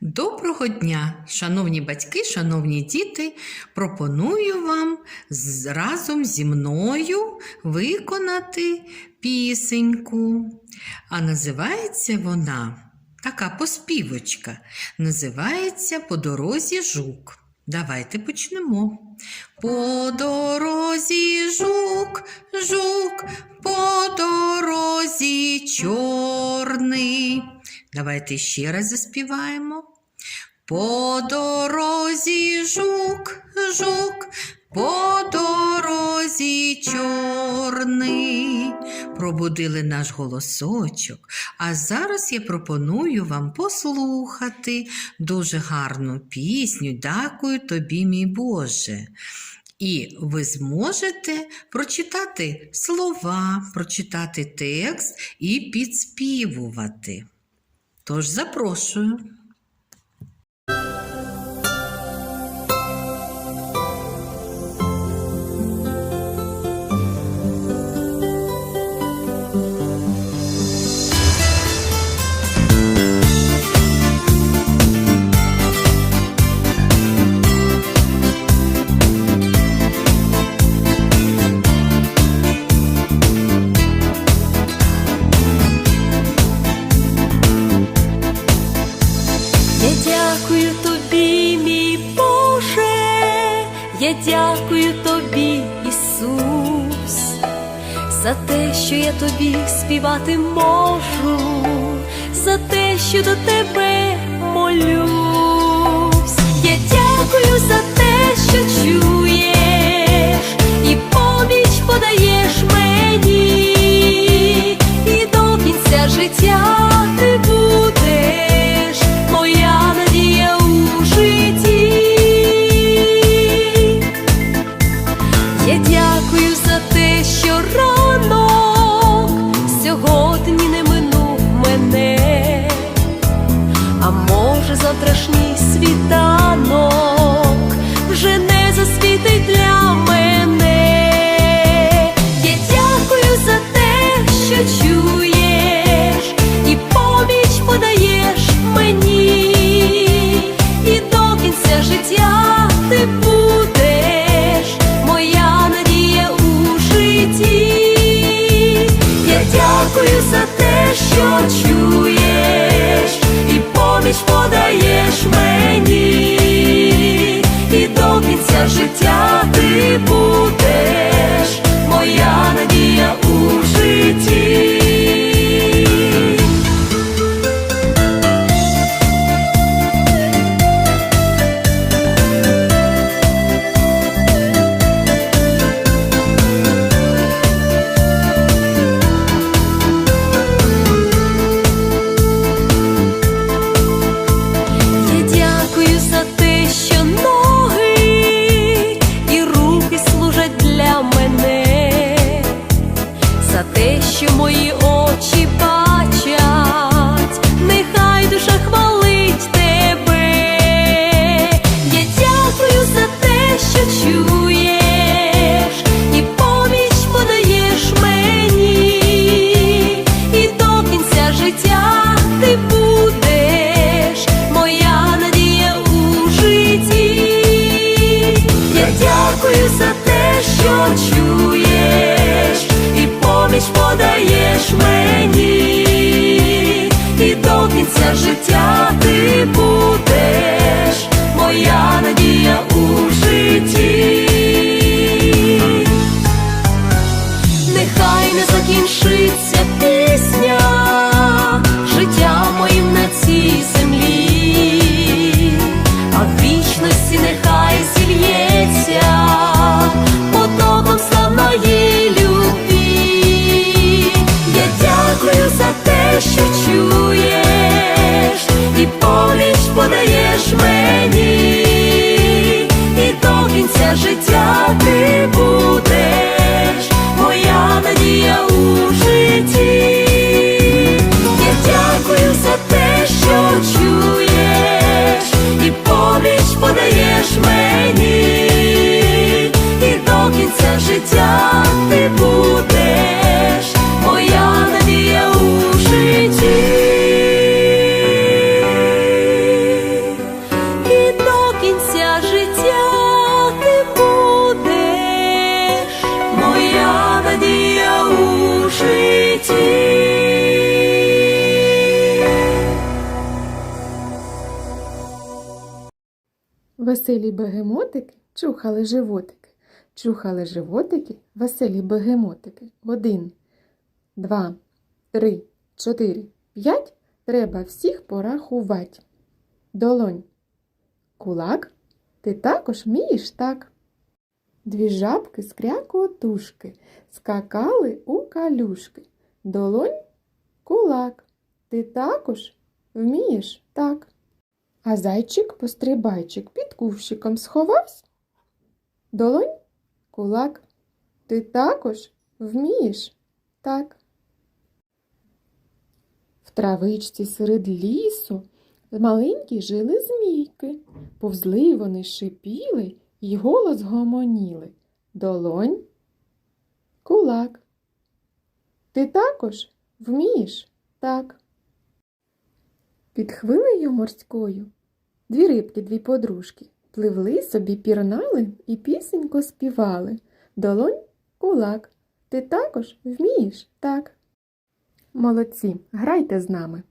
Доброго дня, шановні батьки, шановні діти. Пропоную вам разом зі мною виконати пісеньку. А називається вона така поспівочка. Називається По дорозі жук. Давайте почнемо. По дорозі жук, жук, по дорозі чорний. Давайте ще раз заспіваємо. По дорозі жук, жук, по дорозі чорний. Пробудили наш голосочок. А зараз я пропоную вам послухати дуже гарну пісню. Дякую тобі, мій Боже. І ви зможете прочитати слова, прочитати текст і підспівувати. Тож запрошую. Я дякую тобі, Ісус, за те, що я тобі співати можу, за те, що до тебе молюсь. Я дякую за те, що чуєш, і поміч подаєш чуєш, і поміч подаєш мені, і до кінця життя ти будеш, до кінця життя ти будеш, моя надія у житті. Нехай не закінчиться життя ти будеш, моя надія у житті, і кінця життя ти будеш, моя надія у. Веселі бегемотики чухали животик. Чухали животики, веселі бегемотики. Один, два, три, чотири, п'ять. Треба всіх порахувати. Долонь. Кулак. Ти також вмієш так. Дві жабки з крякотушки скакали у калюшки. Долонь. Кулак. Ти також вмієш так. А зайчик-пострибайчик під кувшиком сховався. Долонь, кулак, ти також вмієш так. В травичці серед лісу маленькі жили змійки. Повзли вони шипіли й голос гомоніли. Долонь, кулак. Ти також вмієш так. Під хвилею морською дві рибки, дві подружки, пливли собі, пірнали і пісенько співали. Долонь, кулак, ти також вмієш так. Молодці, грайте з нами.